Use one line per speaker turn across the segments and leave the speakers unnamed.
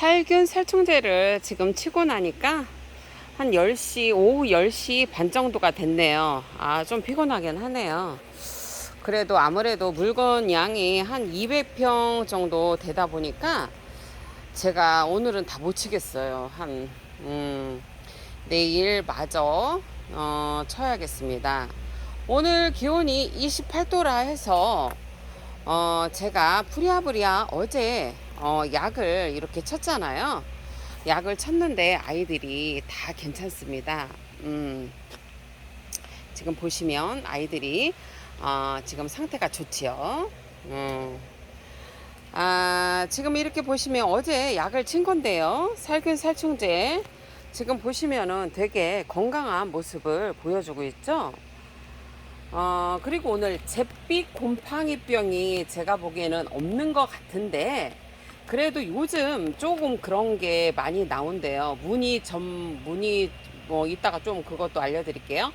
살균 살충제를 지금 치고 나니까 한 10시, 오후 10시 반 정도가 됐네요. 아, 좀 피곤하긴 하네요. 그래도 아무래도 물건 양이 한 200평 정도 되다 보니까 제가 오늘은 다 못 치겠어요. 한, 음, 내일 마저, 어, 쳐야겠습니다. 오늘 기온이 28도라 해서, 어, 제가 부랴부랴 어제, 어, 약을 이렇게 쳤잖아요. 약을 쳤는데 아이들이 다 괜찮습니다. 음, 지금 보시면 아이들이 어, 지금 상태가 좋지요. 음. 아, 지금 이렇게 보시면 어제 약을 친 건데요. 살균 살충제. 지금 보시면은 되게 건강한 모습을 보여주고 있죠. 어, 그리고 오늘 잿빛 곰팡이병이 제가 보기에는 없는 것 같은데, 그래도 요즘 조금 그런 게 많이 나온대요. 무늬 점, 무늬, 뭐, 이따가 좀 그것도 알려드릴게요.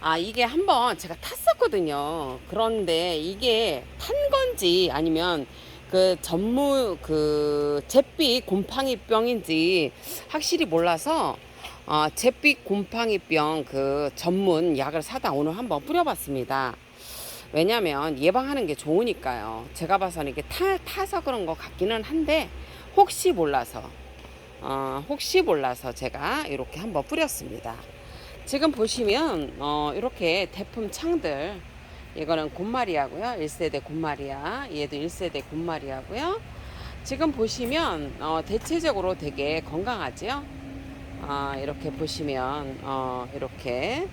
아, 이게 한번 제가 탔었거든요. 그런데 이게 탄 건지 아니면 그 전무, 그, 잿빛 곰팡이병인지 확실히 몰라서, 어, 잿빛 곰팡이병 그 전문 약을 사다 오늘 한번 뿌려봤습니다. 왜냐면 예방하는 게 좋으니까요. 제가 봐서는 이게 타, 타서 그런 것 같기는 한데 혹시 몰라서 어, 혹시 몰라서 제가 이렇게 한번 뿌렸습니다. 지금 보시면 어, 이렇게 대품 창들 이거는 곰마리아고요. 1세대 곰마리아 얘도 1세대 곰마리아고요. 지금 보시면 어, 대체적으로 되게 건강하지요. 어, 이렇게 보시면 어, 이렇게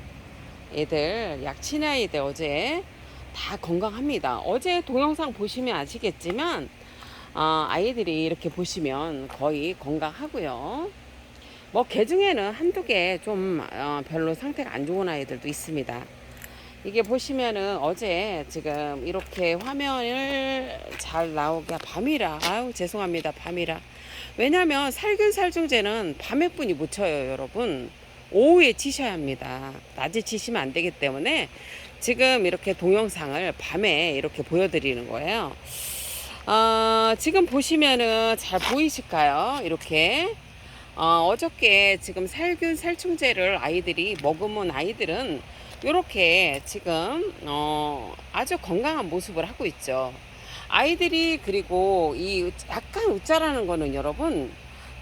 얘들 약 친아이들 어제 다 건강합니다. 어제 동영상 보시면 아시겠지만 어, 아이들이 이렇게 보시면 거의 건강하고요. 뭐 개 중에는 한두 개좀 어, 별로 상태가 안 좋은 아이들도 있습니다. 이게 보시면은 어제 지금 이렇게 화면을 잘 나오게 밤이라 아유 죄송합니다 밤이라 왜냐면 살균 살충제는 밤에 뿐이 못 쳐요 여러분 오후에 치셔야 합니다 낮에 치시면 안 되기 때문에 지금 이렇게 동영상을 밤에 이렇게 보여드리는 거예요. 어, 지금 보시면은 잘 보이실까요? 이렇게 어, 어저께 지금 살균 살충제를 아이들이 먹으면 아이들은 이렇게 지금 어, 아주 건강한 모습을 하고 있죠. 아이들이 그리고 이 약간 웃자라는 거는 여러분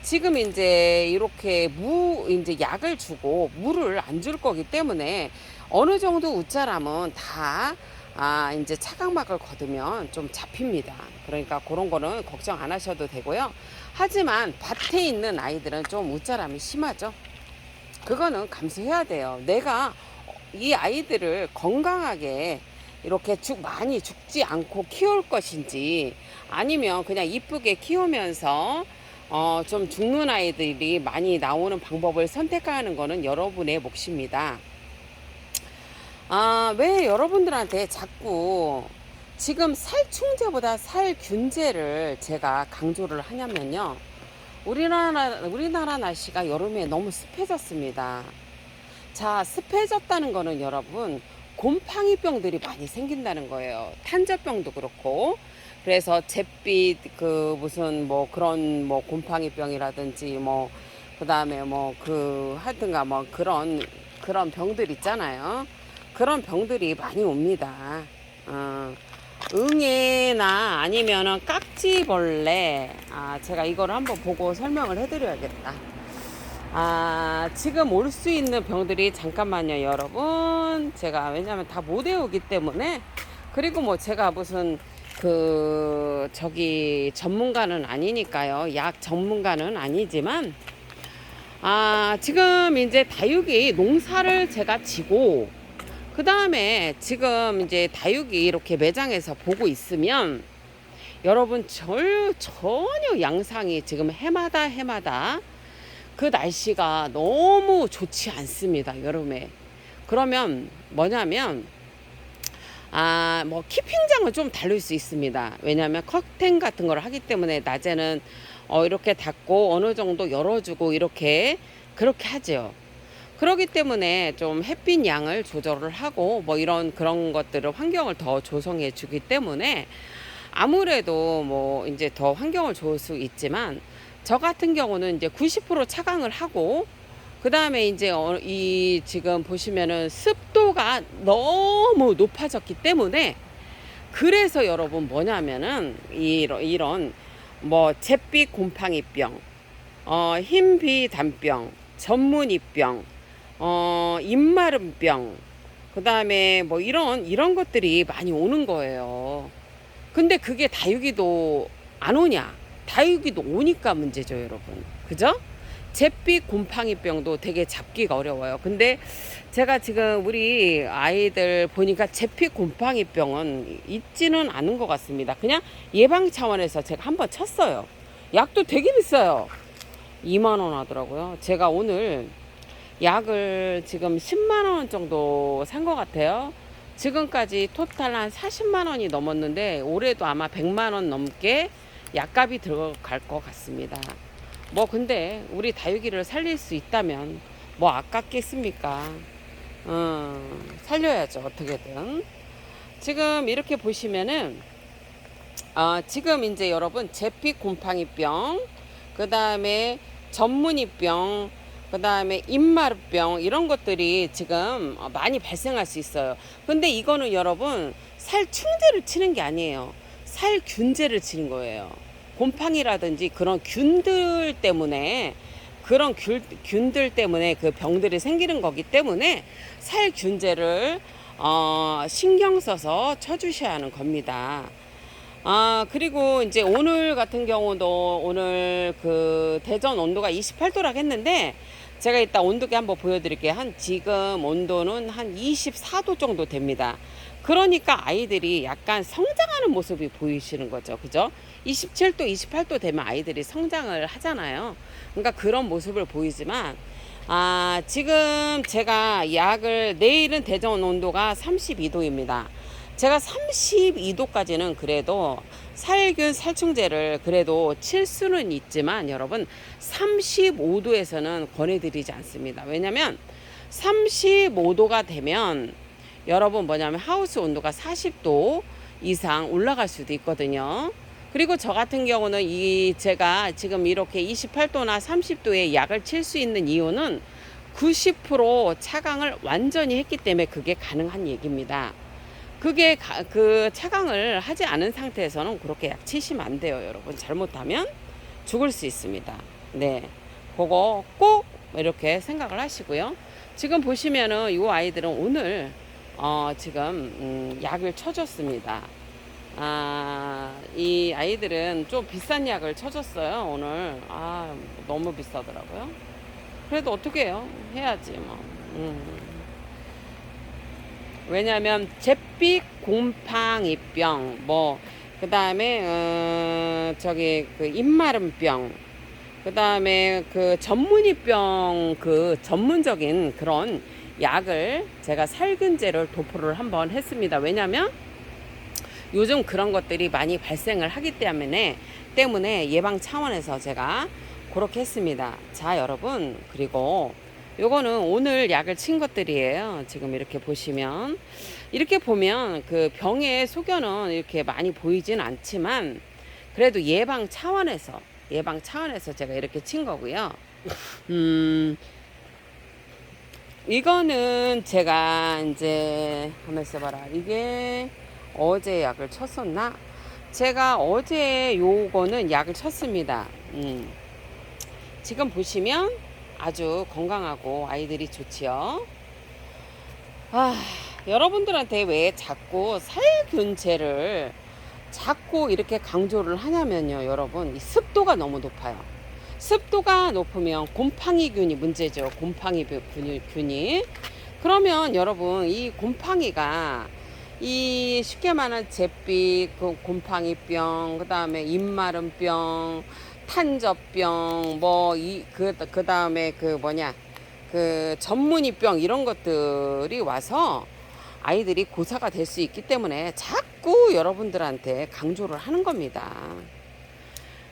지금 이제 이렇게 무 이제 약을 주고 물을 안 줄 거기 때문에 어느 정도 웃자라면 다 아, 이제 차각막을 거두면 좀 잡힙니다. 그러니까 그런 거는 걱정 안 하셔도 되고요. 하지만 밭에 있는 아이들은 좀 웃자람이 심하죠. 그거는 감수해야 돼요. 내가 이 아이들을 건강하게 이렇게 죽 많이 죽지 않고 키울 것인지 아니면 그냥 이쁘게 키우면서 어, 좀 죽는 아이들이 많이 나오는 방법을 선택하는 거는 여러분의 몫입니다. 아, 왜 여러분들한테 자꾸 지금 살충제보다 살균제를 제가 강조를 하냐면요. 우리나라, 우리나라 날씨가 여름에 너무 습해졌습니다. 자, 습해졌다는 거는 여러분, 곰팡이병들이 많이 생긴다는 거예요. 탄저병도 그렇고. 그래서 잿빛 그 무슨 뭐 그런 뭐 곰팡이병이라든지 뭐 그 다음에 뭐 그 하여튼가 뭐 그런 그런 병들 있잖아요. 그런 병들이 많이 옵니다. 어, 응애나 아니면은 깍지벌레. 아, 제가 이걸 한번 보고 설명을 해드려야겠다. 아, 지금 올 수 있는 병들이 잠깐만요, 여러분. 제가 왜냐면 다 못 외우기 때문에. 그리고 뭐 제가 무슨 그 저기 전문가는 아니니까요. 약 전문가는 아니지만 아, 지금 이제 다육이 농사를 제가 지고 그 다음에 지금 이제 다육이 이렇게 매장에서 보고 있으면 여러분 절, 전혀 양상이 지금 해마다 해마다 그 날씨가 너무 좋지 않습니다. 여름에. 그러면 뭐냐면 아, 뭐 키핑장은 좀 다를 수 있습니다. 왜냐하면 커튼 같은 걸 하기 때문에 낮에는 어, 이렇게 닫고 어느 정도 열어주고 이렇게 그렇게 하죠. 그렇기 때문에 좀 햇빛 양을 조절을 하고 뭐 이런 그런 것들을 환경을 더 조성해 주기 때문에 아무래도 뭐 이제 더 환경을 좋을 수 있지만 저 같은 경우는 이제 90% 차강을 하고 그 다음에 이제 어, 이 지금 보시면은 습도가 너무 높아졌기 때문에 그래서 여러분 뭐냐면은 이런, 이런 뭐 잿빛 곰팡이병, 어, 흰비 단병, 전문이병, 어, 입마름병, 그 다음에 뭐 이런 이런 것들이 많이 오는 거예요. 근데 그게 다육이도 안 오냐? 다육이도 오니까 문제죠, 여러분. 그죠? 잿빛 곰팡이병도 되게 잡기가 어려워요. 근데 제가 지금 우리 아이들 보니까 잿빛 곰팡이병은 있지는 않은 것 같습니다. 그냥 예방 차원에서 제가 한번 쳤어요. 약도 되게 비싸요. 2만 원 하더라고요. 제가 오늘 약을 지금 10만 원 정도 산 것 같아요. 지금까지 토탈 한 40만 원이 넘었는데 올해도 아마 100만 원 넘게 약값이 들어갈 것 같습니다. 뭐 근데 우리 다육이를 살릴 수 있다면 뭐 아깝겠습니까? 어, 살려야죠 어떻게든. 지금 이렇게 보시면은 어, 지금 이제 여러분 제피 곰팡이병, 그 다음에 전문이병, 그 다음에 입마르병 이런 것들이 지금 어, 많이 발생할 수 있어요. 근데 이거는 여러분 살충제를 치는 게 아니에요. 살균제를 치는 거예요. 곰팡이라든지 그런 균들 때문에 그런 균, 균들 때문에 그 병들이 생기는 거기 때문에 살균제를 어, 신경 써서 쳐주셔야 하는 겁니다. 아, 그리고 이제 오늘 같은 경우도 오늘 그 대전 온도가 28도라고 했는데 제가 이따 온도계 한번 보여드릴게요. 한 지금 온도는 한 24도 정도 됩니다. 그러니까 아이들이 약간 성장하는 모습이 보이시는 거죠. 그죠? 27도, 28도 되면 아이들이 성장을 하잖아요. 그러니까 그런 모습을 보이지만 아, 지금 제가 약을 내일은 대전 온도가 32도입니다. 제가 32도까지는 그래도 살균 살충제를 그래도 칠 수는 있지만 여러분 35도에서는 권해드리지 않습니다. 왜냐면 35도가 되면 여러분 뭐냐면 하우스 온도가 40도 이상 올라갈 수도 있거든요. 그리고 저 같은 경우는 이 제가 지금 이렇게 28도나 30도에 약을 칠 수 있는 이유는 90% 차강을 완전히 했기 때문에 그게 가능한 얘기입니다. 그게 가, 그 차강을 하지 않은 상태에서는 그렇게 약 치시면 안 돼요, 여러분. 잘못하면 죽을 수 있습니다. 네. 그거 꼭 이렇게 생각을 하시고요. 지금 보시면은 이 아이들은 오늘 어, 지금 음, 약을 쳐줬습니다. 아, 이 아이들은 좀 비싼 약을 쳐줬어요, 오늘. 아, 너무 비싸더라고요. 그래도 어떻게 해요? 해야지, 뭐. 음. 왜냐면 잿빛 곰팡이병 뭐 그다음에 어 저기 그 입마름병 그다음에 그 전문이병 그 전문적인 그런 약을 제가 살균제를 도포를 한번 했습니다. 왜냐면 요즘 그런 것들이 많이 발생을 하기 때문에 때문에 예방 차원에서 제가 그렇게 했습니다. 자, 여러분. 그리고 요거는 오늘 약을 친 것들이에요. 지금 이렇게 보시면 이렇게 보면 그 병의 소견은 이렇게 많이 보이진 않지만 그래도 예방 차원에서 예방 차원에서 제가 이렇게 친 거고요. 음 이거는 제가 이제 한번 써봐라. 이게 어제 약을 쳤었나? 제가 어제 요거는 약을 쳤습니다. 음. 지금 보시면 아주 건강하고 아이들이 좋지요. 아, 여러분들한테 왜 자꾸 살균제를 자꾸 이렇게 강조를 하냐면요, 여러분. 이 습도가 너무 높아요. 습도가 높으면 곰팡이균이 문제죠. 곰팡이균이. 균이. 그러면 여러분, 이 곰팡이가 이 쉽게 말하는 잿빛, 그 곰팡이병, 그 다음에 입마름병, 탄저병 뭐 이 그 그 다음에 그 뭐냐 그 전문이병 이런 것들이 와서 아이들이 고사가 될 수 있기 때문에 자꾸 여러분들한테 강조를 하는 겁니다.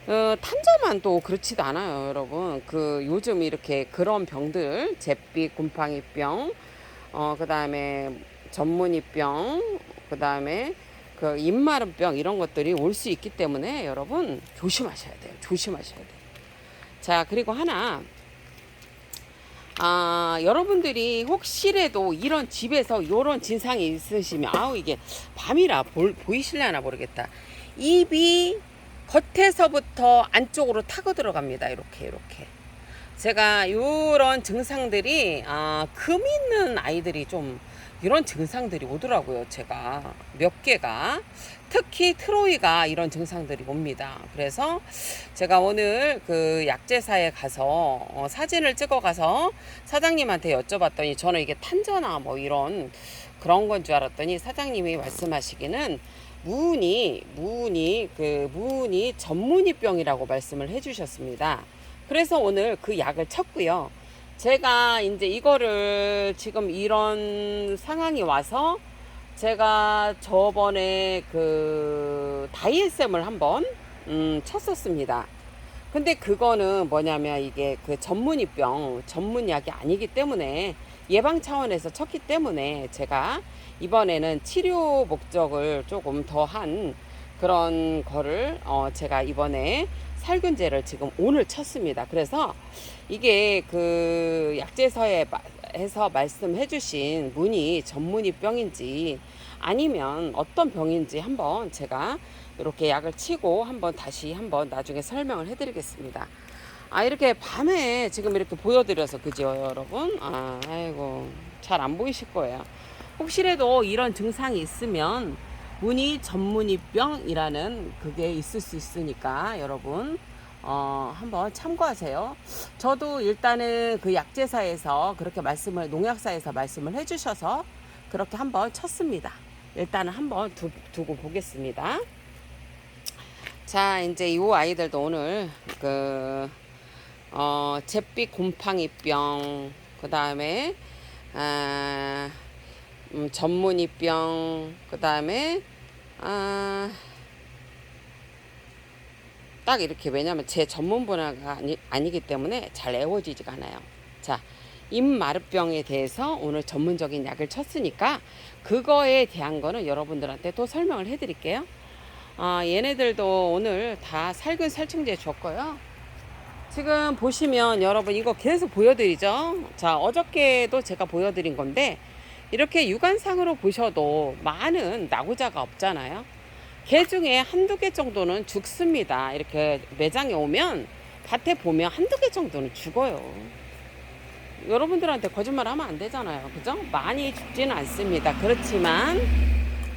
어, 탄저만 또 그렇지도 않아요, 여러분. 그 요즘 이렇게 그런 병들, 잿빛 곰팡이병, 어, 그 다음에 전문이병, 그 다음에 그 입마름병 이런 것들이 올 수 있기 때문에 여러분 조심하셔야 돼요. 조심하셔야 돼요. 자, 그리고 하나 아, 여러분들이 혹시라도 이런 집에서 이런 진상이 있으시면 아우 이게 밤이라 볼, 보이실려나 모르겠다. 입이 겉에서부터 안쪽으로 타고 들어갑니다. 이렇게 이렇게. 제가 이런 증상들이 아, 금 있는 아이들이 좀 이런 증상들이 오더라고요. 제가 몇 개가 특히 트로이가 이런 증상들이 옵니다. 그래서 제가 오늘 그 약제사에 가서 어, 사진을 찍어 가서 사장님한테 여쭤봤더니 저는 이게 탄저나 뭐 이런 그런 건 줄 알았더니 사장님이 말씀하시기는 무은이 무은이 그 무은이 전문이병이라고 말씀을 해주셨습니다. 그래서 오늘 그 약을 쳤고요. 제가 이제 이거를 지금 이런 상황이 와서 제가 저번에 그 다이엘샘을 한번 음, 쳤었습니다. 근데 그거는 뭐냐면 이게 그 전문이병 전문약이 아니기 때문에 예방 차원에서 쳤기 때문에 제가 이번에는 치료 목적을 조금 더 한 그런 거를 어 제가 이번에 살균제를 지금 오늘 쳤습니다. 그래서 이게 그 약제서에 해서 말씀해 주신 문이 전문의 병인지 아니면 어떤 병인지 한번 제가 이렇게 약을 치고 한번 다시 한번 나중에 설명을 해 드리겠습니다. 아 이렇게 밤에 지금 이렇게 보여드려서 그죠 여러분 아 아이고 잘 안 보이실 거예요 혹시라도 이런 증상이 있으면 문의 전문의병이라는 그게 있을 수 있으니까 여러분 어, 한번 참고하세요. 저도 일단은 그 약제사에서 그렇게 말씀을 농약사에서 말씀을 해주셔서 그렇게 한번 쳤습니다. 일단은 한번 두, 두고 보겠습니다. 자, 이제 이 아이들도 오늘 그 어, 잿빛 곰팡이병, 그 다음에 아, 음, 전문이병, 그 다음에 아, 딱 이렇게 왜냐면 제 전문 분야가 아니, 아니기 때문에 잘 애워지지가 않아요. 자, 입마르병에 대해서 오늘 전문적인 약을 쳤으니까 그거에 대한 거는 여러분들한테 또 설명을 해드릴게요. 아, 얘네들도 오늘 다 살균 살충제 줬고요. 지금 보시면 여러분 이거 계속 보여드리죠. 자, 어저께도 제가 보여드린 건데 이렇게 육안상으로 보셔도 많은 나고자가 없잖아요. 개 중에 한두 개 정도는 죽습니다. 이렇게 매장에 오면 밭에 보면 한두 개 정도는 죽어요. 여러분들한테 거짓말 하면 안 되잖아요. 그죠? 많이 죽지는 않습니다. 그렇지만,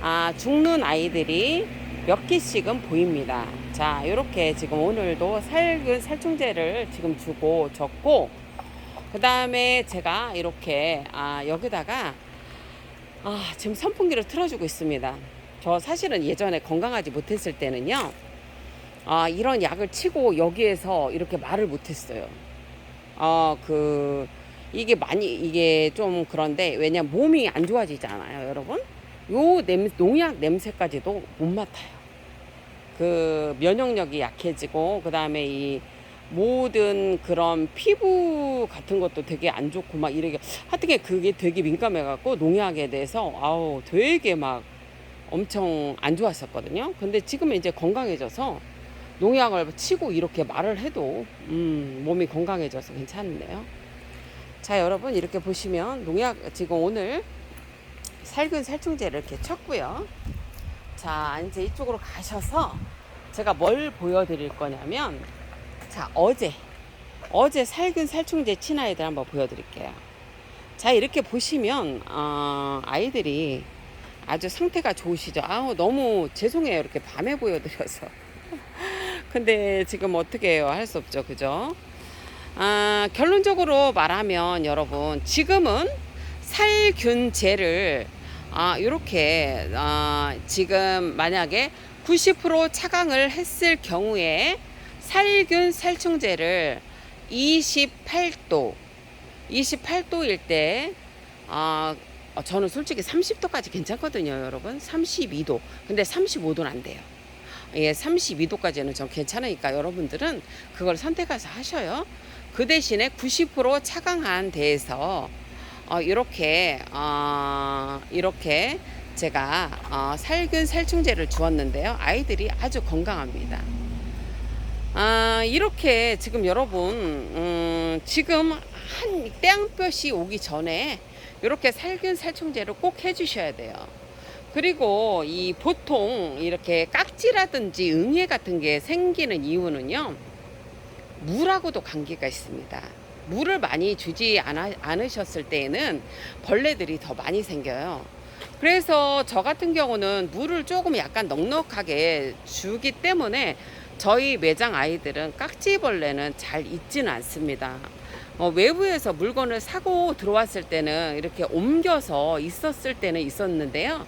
아, 죽는 아이들이 몇 개씩은 보입니다. 자, 이렇게 지금 오늘도 살균 살충제를 지금 주고 줬고, 그 다음에 제가 이렇게, 아, 여기다가, 아, 지금 선풍기를 틀어주고 있습니다. 저 사실은 예전에 건강하지 못했을 때는요, 아, 이런 약을 치고 여기에서 이렇게 말을 못했어요. 아, 그, 이게 많이, 이게 좀 그런데, 왜냐 몸이 안 좋아지잖아요, 여러분? 요 냄, 농약 냄새까지도 못 맡아요. 그 면역력이 약해지고, 그 다음에 이 모든 그런 피부 같은 것도 되게 안 좋고 막 이렇게 하여튼 그게 되게 민감해갖고 농약에 대해서 아우 되게 막 엄청 안 좋았었거든요. 근데 지금은 이제 건강해져서 농약을 치고 이렇게 말을 해도 음, 몸이 건강해져서 괜찮은데요. 자, 여러분 이렇게 보시면 농약 지금 오늘 살균 살충제를 이렇게 쳤고요. 자, 이제 이쪽으로 가셔서 제가 뭘 보여드릴 거냐면 자, 어제 어제 살균 살충제 친 아이들 한번 보여드릴게요. 자, 이렇게 보시면 어, 아이들이 아주 상태가 좋으시죠. 아우 너무 죄송해요. 이렇게 밤에 보여드려서. 근데 지금 어떻게 해요? 할 수 없죠. 그죠? 아, 결론적으로 말하면 여러분 지금은 살균제를 아, 이렇게 아, 지금 만약에 90% 차강을 했을 경우에 살균 살충제를 28도 28도일 때 아, 어, 저는 솔직히 30도까지 괜찮거든요, 여러분. 32도. 근데 35도는 안 돼요. 예, 32도까지는 좀 괜찮으니까 여러분들은 그걸 선택해서 하셔요. 그 대신에 90% 차강한 데에서 어, 이렇게 어, 이렇게 제가 어, 살균 살충제를 주었는데요. 아이들이 아주 건강합니다. 아, 이렇게 지금 여러분, 음, 지금 한 땡볕이 오기 전에 이렇게 살균 살충제를 꼭 해주셔야 돼요. 그리고 이 보통 이렇게 깍지라든지 응애 같은 게 생기는 이유는요, 물하고도 관계가 있습니다. 물을 많이 주지 않아, 않으셨을 때에는 벌레들이 더 많이 생겨요. 그래서 저 같은 경우는 물을 조금 약간 넉넉하게 주기 때문에 저희 매장 아이들은 깍지벌레는 잘 있지는 않습니다. 어, 외부에서 물건을 사고 들어왔을 때는 이렇게 옮겨서 있었을 때는 있었는데요.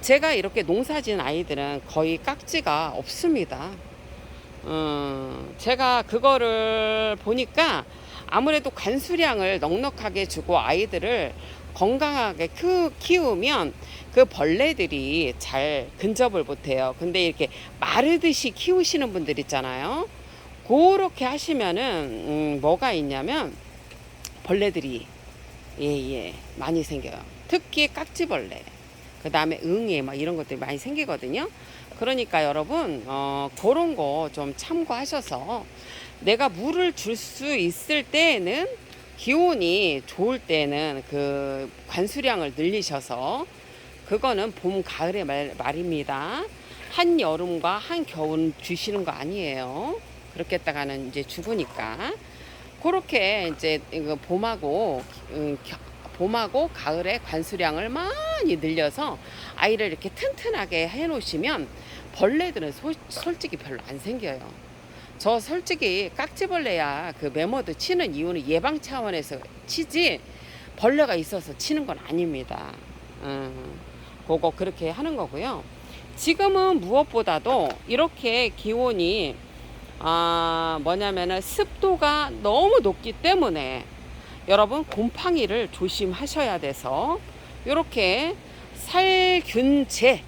제가 이렇게 농사진 아이들은 거의 깍지가 없습니다. 음, 제가 그거를 보니까 아무래도 관수량을 넉넉하게 주고 아이들을 건강하게 크- 키우면 그 벌레들이 잘 근접을 못해요. 근데 이렇게 마르듯이 키우시는 분들 있잖아요. 그렇게 하시면은 음, 뭐가 있냐면 벌레들이 예예 많이 생겨요. 특히 깍지벌레. 그 다음에 응애 막 이런 것들이 많이 생기거든요. 그러니까 여러분 어, 그런 거 좀 참고하셔서 내가 물을 줄 수 있을 때에는 기온이 좋을 때는 그 관수량을 늘리셔서 그거는 봄 가을의 말, 말입니다. 한 여름과 한 겨울 주시는 거 아니에요. 그렇게 했다가는 이제 죽으니까 그렇게 이제 이거 봄하고 음, 겨- 봄하고 가을에 관수량을 많이 늘려서 아이를 이렇게 튼튼하게 해 놓으시면 벌레들은 소- 솔직히 별로 안 생겨요. 저 솔직히 깍지벌레야 그 메모드 치는 이유는 예방 차원에서 치지 벌레가 있어서 치는 건 아닙니다. 음, 그거 그렇게 하는 거고요. 지금은 무엇보다도 이렇게 기온이 아 뭐냐면은 습도가 너무 높기 때문에 여러분 곰팡이를 조심하셔야 돼서 이렇게 살균제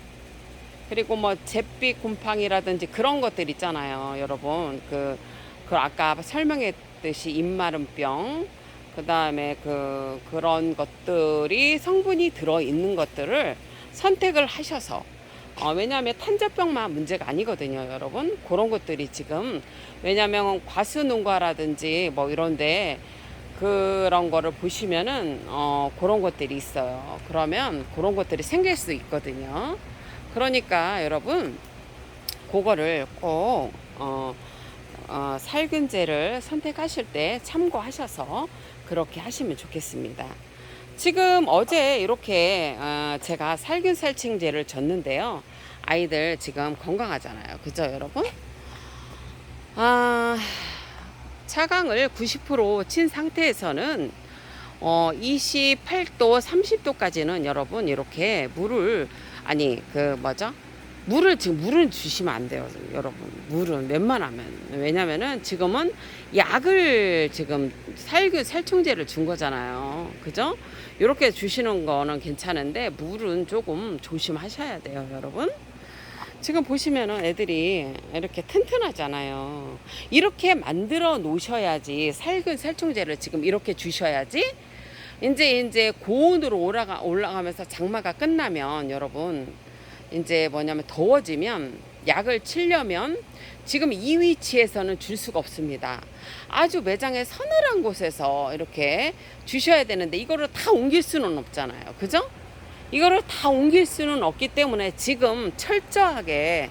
그리고 뭐 잿빛 곰팡이라든지 그런 것들 있잖아요 여러분 그, 그 아까 설명했듯이 입마름병 그 다음에 그 그런 것들이 성분이 들어 있는 것들을 선택을 하셔서 어, 왜냐하면 탄저병만 문제가 아니거든요, 여러분. 그런 것들이 지금 왜냐하면 과수농가라든지 뭐 이런데 그런 거를 보시면은 어, 그런 것들이 있어요. 그러면 그런 것들이 생길 수 있거든요. 그러니까 여러분 그거를 꼭 어, 어, 살균제를 선택하실 때 참고하셔서 그렇게 하시면 좋겠습니다. 지금 어제 이렇게 어, 제가 살균 살충제를 줬는데요. 아이들 지금 건강하잖아요. 그죠, 여러분? 아, 차강을 90%친 상태에서는 어, 28도, 30도까지는 여러분 이렇게 물을 아니 그 뭐죠? 물을 지금 물은 주시면 안 돼요, 여러분. 물은 웬만하면 왜냐면은 지금은 약을 지금 살균 살충제를 준 거잖아요, 그죠? 이렇게 주시는 거는 괜찮은데 물은 조금 조심하셔야 돼요, 여러분. 지금 보시면은 애들이 이렇게 튼튼하잖아요. 이렇게 만들어 놓으셔야지 살균 살충제를 지금 이렇게 주셔야지 이제 이제 고온으로 올라가 올라가면서 장마가 끝나면 여러분 이제 뭐냐면 더워지면 약을 치려면 지금 이 위치에서는 줄 수가 없습니다. 아주 매장의 서늘한 곳에서 이렇게 주셔야 되는데 이거를 다 옮길 수는 없잖아요. 그죠? 이거를 다 옮길 수는 없기 때문에 지금 철저하게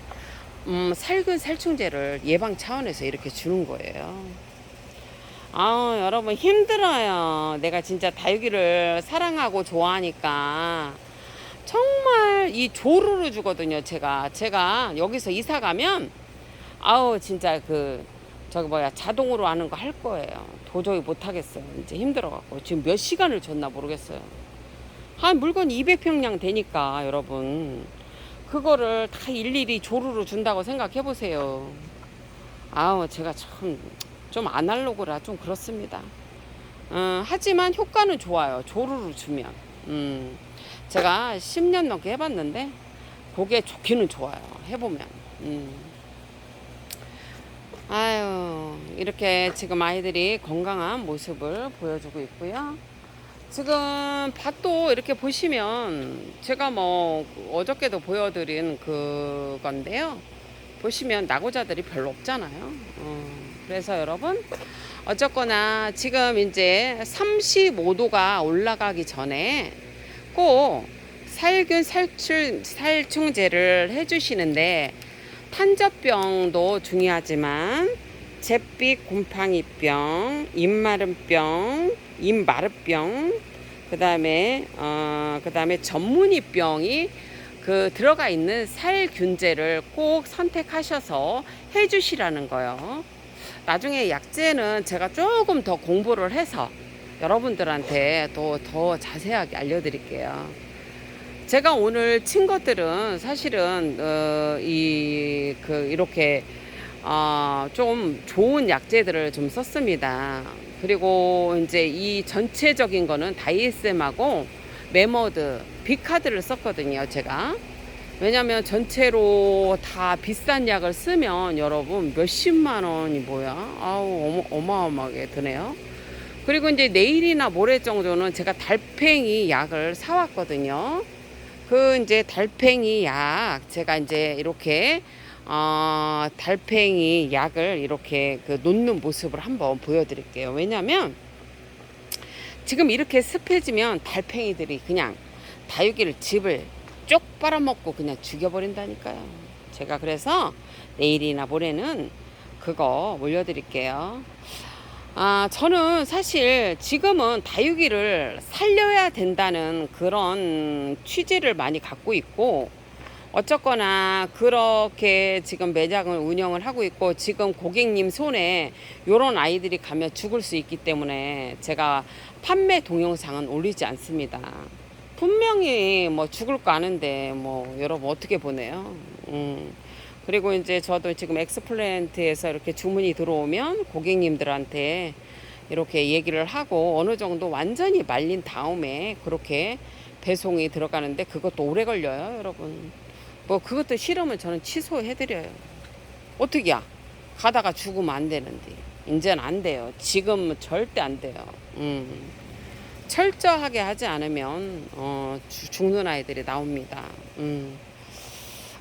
음, 살균 살충제를 예방 차원에서 이렇게 주는 거예요. 아, 여러분 힘들어요. 내가 진짜 다육이를 사랑하고 좋아하니까 정말 이 조르르 주거든요. 제가 제가 여기서 이사 가면 아우 진짜 그 저기 뭐야 자동으로 하는 거 할 거예요. 도저히 못 하겠어요. 이제 힘들어 갖고 지금 몇 시간을 줬나 모르겠어요. 한 물건 200평량 되니까 여러분 그거를 다 일일이 조르르 준다고 생각해 보세요. 아우 제가 참 좀 아날로그라 좀 그렇습니다. 음, 하지만 효과는 좋아요. 조르르 주면. 음, 제가 10년 넘게 해봤는데 그게 좋기는 좋아요. 해보면. 음. 아유 이렇게 지금 아이들이 건강한 모습을 보여주고 있고요. 지금 밭도 이렇게 보시면 제가 뭐 어저께도 보여드린 그 건데요. 보시면 낙오자들이 별로 없잖아요. 어, 그래서 여러분 어쨌거나 지금 이제 35도가 올라가기 전에 꼭 살균 살충 살충제를 해주시는데 탄저병도 중요하지만 잿빛 곰팡이병, 입마름병, 입마르병, 그 다음에 어, 그 다음에 전문이병이 그 들어가 있는 살균제를 꼭 선택하셔서 해주시라는 거요. 나중에 약제는 제가 조금 더 공부를 해서 여러분들한테 또더 자세하게 알려드릴게요. 제가 오늘 친 것들은 사실은 어, 이 그 이렇게 어, 좀 좋은 약재들을 좀 썼습니다. 그리고 이제 이 전체적인 거는 다이에스엠하고 메머드, 비카드를 썼거든요, 제가. 왜냐면 전체로 다 비싼 약을 쓰면 여러분 몇십만 원이 뭐야? 아우, 어마, 어마 어마하게 드네요. 그리고 이제 내일이나 모레 정도는 제가 달팽이 약을 사왔거든요. 그 이제 달팽이 약 제가 이제 이렇게 어, 달팽이 약을 이렇게 그 놓는 모습을 한번 보여드릴게요. 왜냐면 지금 이렇게 습해지면 달팽이들이 그냥 다육이를 집을 쪽 빨아먹고 그냥 죽여버린다니까요. 제가 그래서 내일이나 모레는 그거 올려드릴게요. 아, 저는 사실 지금은 다육이를 살려야 된다는 그런 취지를 많이 갖고 있고, 어쨌거나 그렇게 지금 매장을 운영을 하고 있고, 지금 고객님 손에 요런 아이들이 가면 죽을 수 있기 때문에 제가 판매 동영상은 올리지 않습니다. 분명히 뭐 죽을 거 아는데 뭐 여러분 어떻게 보내요? 음. 그리고 이제 저도 지금 엑스플랜트에서 이렇게 주문이 들어오면 고객님들한테 이렇게 얘기를 하고 어느 정도 완전히 말린 다음에 그렇게 배송이 들어가는데 그것도 오래 걸려요, 여러분. 뭐 그것도 싫으면 저는 취소해드려요. 어떻게야? 가다가 죽으면 안 되는데. 이제는 안 돼요. 지금 절대 안 돼요. 음. 철저하게 하지 않으면 어, 주- 죽는 아이들이 나옵니다. 음.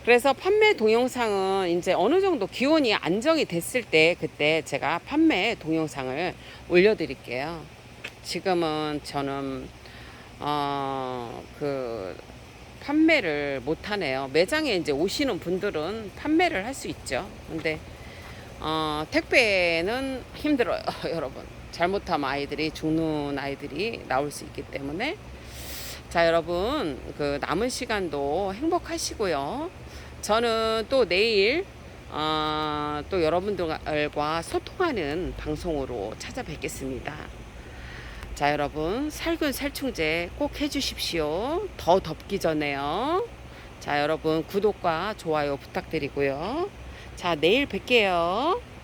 그래서 판매 동영상은 이제 어느 정도 기온이 안정이 됐을 때 그때 제가 판매 동영상을 올려드릴게요. 지금은 저는 어, 그 판매를 못 하네요. 매장에 이제 오시는 분들은 판매를 할 수 있죠. 근데 어, 택배는 힘들어요, 여러분. 잘못하면 아이들이 죽는 아이들이 나올 수 있기 때문에 자 여러분 그 남은 시간도 행복하시고요. 저는 또 내일 어, 또 여러분들과 소통하는 방송으로 찾아뵙겠습니다. 자 여러분 살균 살충제 꼭 해주십시오. 더 덥기 전에요. 자 여러분 구독과 좋아요 부탁드리고요. 자 내일 뵐게요.